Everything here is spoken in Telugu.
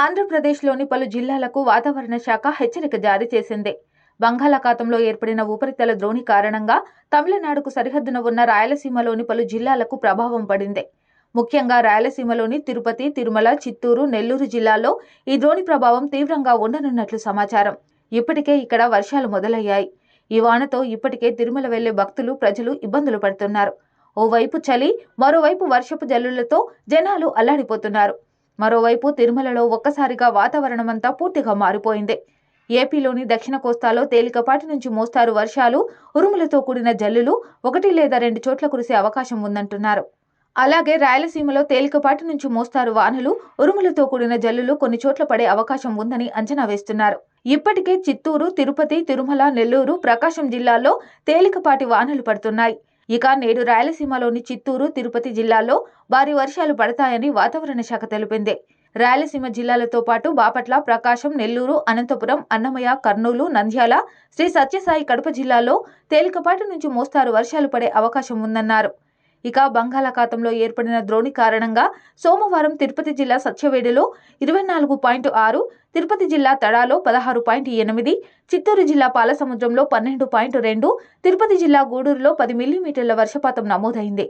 ఆంధ్రప్రదేశ్లోని పలు జిల్లాలకు వాతావరణ శాఖ హెచ్చరిక జారీ చేసింది. బంగాళాఖాతంలో ఏర్పడిన ఉపరితల ద్రోణి కారణంగా తమిళనాడుకు సరిహద్దున ఉన్న రాయలసీమలోని పలు జిల్లాలకు ప్రభావం పడింది. ముఖ్యంగా రాయలసీమలోని తిరుపతి తిరుమల చిత్తూరు నెల్లూరు జిల్లాల్లో ఈ ద్రోణి ప్రభావం తీవ్రంగా ఉండనున్నట్లు సమాచారం. ఇప్పటికే ఇక్కడ వర్షాలు మొదలయ్యాయి. ఈ వానతో ఇప్పటికే తిరుమల వెళ్ళే భక్తులు ప్రజలు ఇబ్బందులు పడుతున్నారు. ఓవైపు చలి మరోవైపు వర్షపు జల్లులతో జనాలు అల్లాడిపోతున్నారు. మరోవైపు తిరుమలలో ఒక్కసారిగా వాతావరణమంతా పూర్తిగా మారిపోయింది. ఏపీలోని దక్షిణ కోస్తాలో తేలికపాటి నుంచి మోస్తారు వర్షాలు ఉరుములతో కూడిన జల్లులు ఒకటి లేదా రెండు చోట్ల కురిసే అవకాశం ఉందంటున్నారు. అలాగే రాయలసీమలో తేలికపాటి నుంచి మోస్తారు వానలు ఉరుములతో కూడిన జల్లులు కొన్ని చోట్ల పడే అవకాశం ఉందని అంచనా వేస్తున్నారు. ఇప్పటికే చిత్తూరు తిరుపతి తిరుమల నెల్లూరు ప్రకాశం జిల్లాల్లో తేలికపాటి వానలు పడుతున్నాయి. ఇక నేడు రాయలసీమలోని చిత్తూరు తిరుపతి జిల్లాల్లో భారీ వర్షాలు పడతాయని వాతావరణ శాఖ తెలిపింది. రాయలసీమ జిల్లాలతో పాటు బాపట్ల ప్రకాశం నెల్లూరు అనంతపురం అన్నమయ్య కర్నూలు నంద్యాల శ్రీ సత్యసాయి కడప జిల్లాలో తేలికపాటి నుంచి మోస్తారు వర్షాలు పడే అవకాశం ఉందన్నారు. ఇక బంగాళాఖాతంలో ఏర్పడిన ద్రోణి కారణంగా సోమవారం తిరుపతి జిల్లా సత్యవేడలో ఇరవై నాలుగు పాయింట్ ఆరు తిరుపతి జిల్లా తడాలో పదహారు పాయింట్ ఎనిమిది చిత్తూరు జిల్లా పాలసముద్రంలో పన్నెండు పాయింట్ రెండు తిరుపతి జిల్లా గూడూరులో పది మిల్లీమీటర్ల వర్షపాతం నమోదైంది.